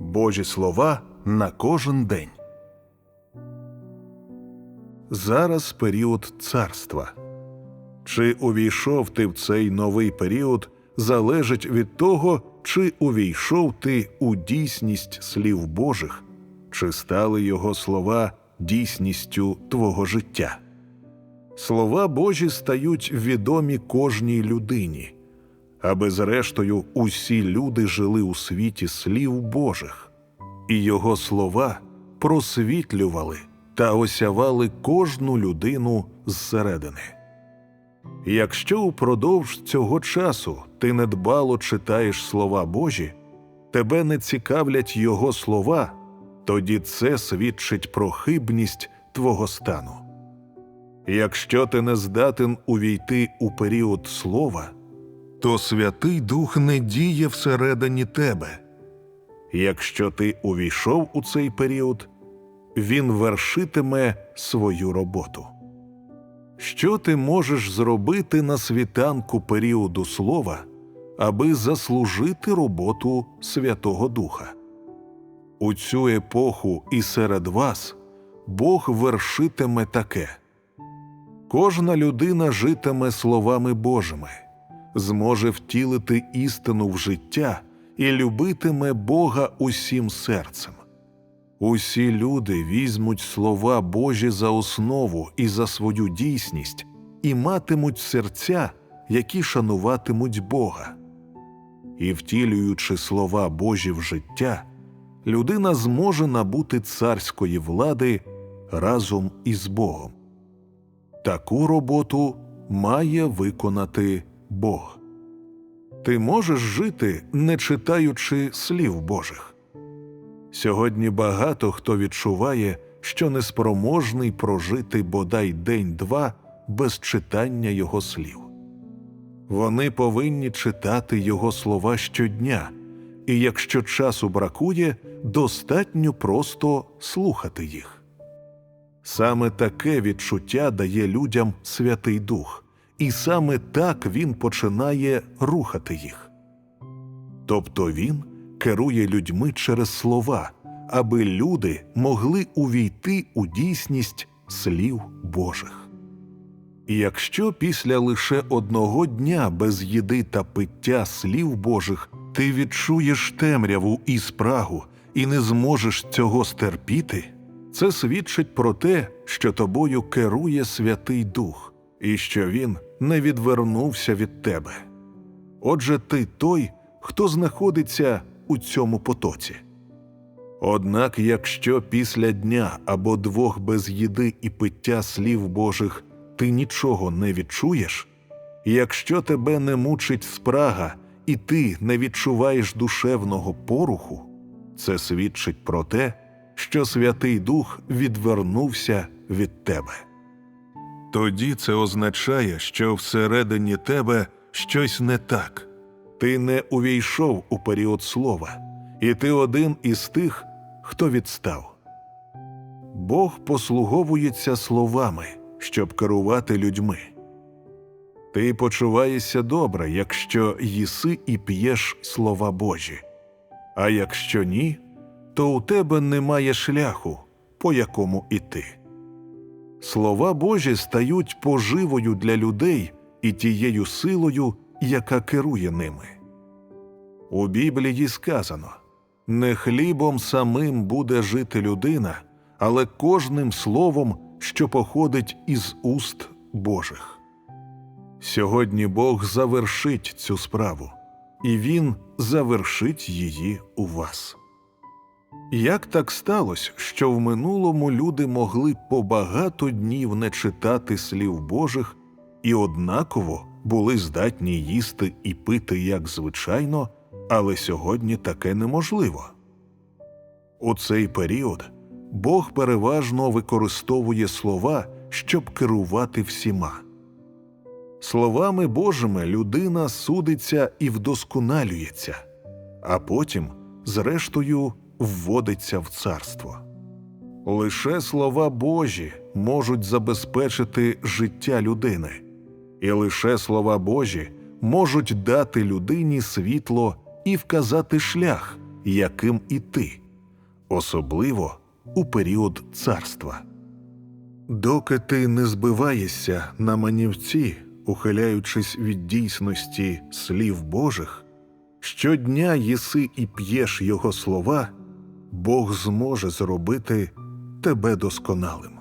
Божі слова на кожен день. Зараз період царства. Чи увійшов ти в цей новий період, залежить від того, чи увійшов ти у дійсність слів Божих, чи стали його слова дійсністю твого життя. Слова Божі стають відомі кожній людині, аби зрештою усі люди жили у світі слів Божих, і його слова просвітлювали та осявали кожну людину зсередини. Якщо упродовж цього часу ти недбало читаєш слова Божі, тебе не цікавлять його слова, тоді це свідчить про хибність твого стану. Якщо ти не здатен увійти у період слова, то Святий Дух не діє всередині тебе. Якщо ти увійшов у цей період, він вершитиме свою роботу. Що ти можеш зробити на світанку періоду слова, аби заслужити роботу Святого Духа? У цю епоху і серед вас Бог вершитиме таке. Кожна людина житиме словами Божими, зможе втілити істину в життя і любитиме Бога усім серцем. Усі люди візьмуть слова Божі за основу і за свою дійсність і матимуть серця, які шануватимуть Бога. І втілюючи слова Божі в життя, людина зможе набути царської влади разом із Богом. Таку роботу має виконати Бог. Ти можеш жити, не читаючи слів Божих. Сьогодні багато хто відчуває, що неспроможний прожити бодай день-два без читання його слів. Вони повинні читати його слова щодня, і якщо часу бракує, достатньо просто слухати їх. Саме таке відчуття дає людям Святий Дух, і саме так він починає рухати їх. Тобто він керує людьми через слова, аби люди могли увійти у дійсність слів Божих. І якщо після лише одного дня без їди та пиття слів Божих ти відчуєш темряву і спрагу і не зможеш цього стерпіти, це свідчить про те, що тобою керує Святий Дух, і що Він не відвернувся від тебе. Отже, ти той, хто знаходиться у цьому потоці. Однак, якщо після дня або двох без їди і пиття слів Божих ти нічого не відчуєш, якщо тебе не мучить спрага і ти не відчуваєш душевного поруху, це свідчить про те, що Святий Дух відвернувся від тебе. Тоді це означає, що всередині тебе щось не так. Ти не увійшов у період слова, і ти один із тих, хто відстав. Бог послуговується словами, щоб керувати людьми. Ти почуваєшся добре, якщо їси і п'єш слова Божі, а якщо ні, то у тебе немає шляху, по якому іти. Слова Божі стають поживою для людей і тією силою, яка керує ними. У Біблії сказано не хлібом самим буде жити людина, але кожним словом, що походить із уст Божих. Сьогодні Бог завершить цю справу, і Він завершить її у вас. Як так сталося, що в минулому люди могли по багато днів не читати слів Божих і однаково були здатні їсти і пити як звичайно, але сьогодні таке неможливо. У цей період Бог переважно використовує слова, щоб керувати всіма. Словами Божими людина судиться і вдосконалюється, а потім, зрештою, вводиться в царство. Лише слова Божі можуть забезпечити життя людини, і лише слова Божі можуть дати людині світло і вказати шлях, яким і ти, особливо у період царства. Доки ти не збиваєшся на манівці, ухиляючись від дійсності слів Божих, щодня їси і п'єш його слова, Бог зможе зробити тебе досконалим.